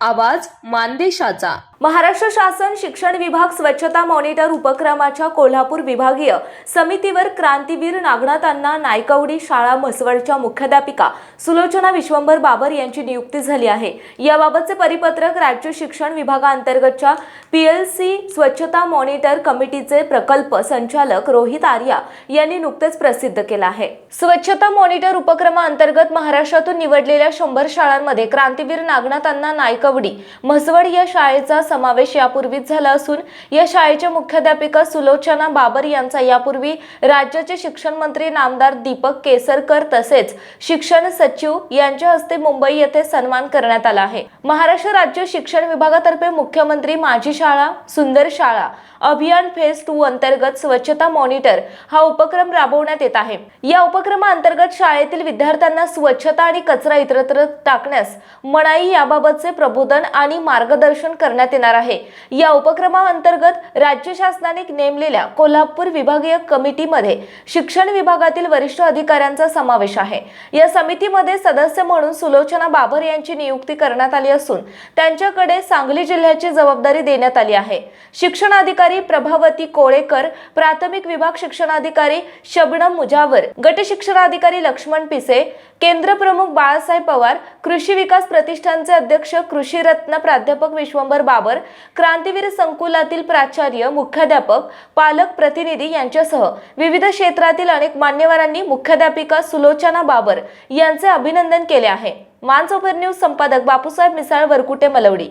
आवाज मानदेशाचा. महाराष्ट्र शासन शिक्षण विभाग स्वच्छता मॉनिटर उपक्रमाच्या कोल्हापूर विभागीय समितीवर क्रांतीवीर नागनाथांना नायकवडी शाळा म्हसवडच्या मुख्याध्यापिका सुलोचना विश्वंभर बाबर यांची नियुक्ती झाली आहे. याबाबतचे परिपत्रक राज्य शिक्षण विभागाअंतर्गतच्या पीएलसी स्वच्छता मॉनिटर कमिटीचे प्रकल्प संचालक रोहित आर्या यांनी नुकतेच प्रसिद्ध केलं आहे. स्वच्छता मॉनिटर उपक्रमाअंतर्गत महाराष्ट्रातून निवडलेल्या शंभर शाळांमध्ये क्रांतीवीर नागनाथांना नायक कवडी. म्हसवड या शाळेचा समावेश यापूर्वीच झाला असून या शाळेच्या मुख्याध्यापिका सुलोचना बाबर यांचा यापूर्वी राज्याचे शिक्षण मंत्री नामदार दीपक केसरकर तसेच शिक्षण सचिव यांच्या हस्ते मुंबई येथे सन्मान करण्यात आला आहे. महाराष्ट्र राज्य शिक्षण विभागातर्फे मुख्यमंत्री माझी शाळा सुंदर शाळा अभियान फेज टू अंतर्गत स्वच्छता मॉनिटर हा उपक्रम राबवण्यात येत आहे. या उपक्रमाअंतर्गत शाळेतील विद्यार्थ्यांना स्वच्छता आणि कचरा इतरत्र टाकण्यास मनाई याबाबतचे प्रबोधन आणि मार्गदर्शन करण्यात येणार आहे. या उपक्रमाअंतर्गत राज्य शासनाने नेमलेल्या कोल्हापूर विभागीय कमिटीमध्ये शिक्षण विभागातील वरिष्ठ अधिकाऱ्यांचा समावेश आहे. या समितीमध्ये सदस्य म्हणून सुलोचना बाबर यांची नियुक्ती करण्यात आली असून त्यांच्याकडे सांगली जिल्ह्याची जबाबदारी देण्यात आली आहे. शिक्षण अधिकारी प्रभावती कोळेकर प्राथमिक विभाग शिक्षणाधिकारी शबनम मुजावर गट शिक्षणाधिकारी लक्ष्मण पिसे केंद्र प्रमुख बाळासाहेब पवार कृषी विकास प्रतिष्ठानचे अध्यक्ष कृषी रत्न प्राध्यापक विश्वंभर बाबर क्रांतीवीर संकुलातील प्राचार्य मुख्याध्यापक पालक प्रतिनिधी यांच्यासह विविध क्षेत्रातील अनेक मान्यवरांनी मुख्याध्यापिका सुलोचना बाबर यांचे अभिनंदन केले आहे. मानसोपर न्यूज संपादक बापूसाहेब मिसाळ वरकुटे मलवडी.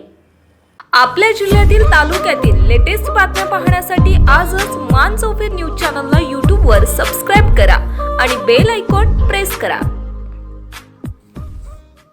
आपल्या जिल्ह्यातील तालुक्यातील लेटेस्ट बातम्या पाहण्यासाठी आजच मान चौफेर न्यूज चॅनलला यूट्यूबवर सबस्क्राईब करा आणि बेल आयकॉन प्रेस करा.